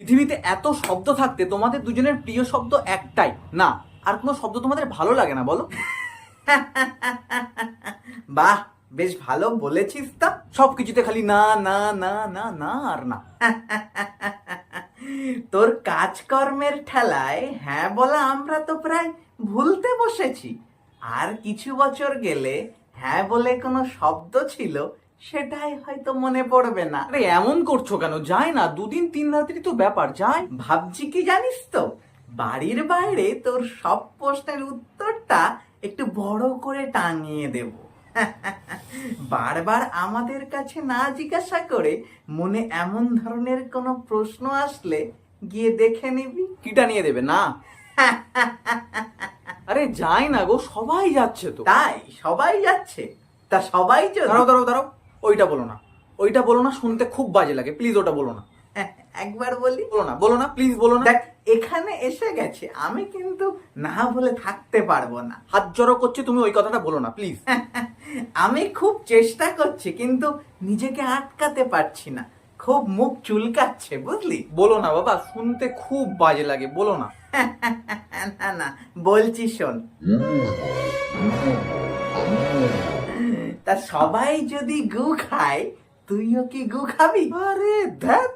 পৃথিবীতে এত শব্দ থাকতে তোমাদের দুজনের প্রিয় শব্দ একটাই। না আর কোনো শব্দ তোমাদের ভালো লাগে না বলো। বাহ বেশ ভালো বলেছিস তা। সব কিছুতে খালি না না না না না আর না। তোর কাজকর্মের ঠেলায় হ্যাঁ বলা আমরা তো প্রায় ভুলতে বসেছি। আর কিছু বছর গেলে হ্যাঁ বলে কোনো শব্দ ছিল সেটাই হয়তো মনে পড়বে না। আরে এমন করছ কেন? যায় না দুদিন তিন রাত্রি তো ব্যাপার যায় ভাবছি কি জানিস তো বাড়ির বাইরে তোর সব প্রশ্নের উত্তরটা একটু বড় করে টাঙিয়ে দেব। বারবার আমাদের কাছে না জিজ্ঞাসা করে মনে এমন ধরনের কোনো প্রশ্ন আসলে গিয়ে দেখে নিবি। কিটা নিয়ে দেবে? না। আরে যাই না গো সবাই যাচ্ছে তো। তাই সবাই যাচ্ছে। তা সবাই যদি দাঁড়াও দাঁড়াও দাঁড়াও। ওইটা বলো না। ওইটা বলো না শুনতে খুব বাজে লাগে। প্লিজ ওটা বলো না। একবার বলি? বলো না বলো না প্লিজ বলো না। দেখ এখানে এসে গেছে। আমি কিন্তু না বলে থাকতে পারব না। হাত জড়ো করছে তুমি ওই কথাটা বলো না প্লিজ আমি খুব চেষ্টা করছি কিন্তু নিজেকে আটকাতে পারছি না। খুব মুখ চুলকাচ্ছে বুঝলি? বলো না বাবা শুনতে খুব বাজে লাগে বলো না। না না বলছি শোন। তা সবাই যদি গু খায় তুইও কি গু খাবি? আরে ধ্যাত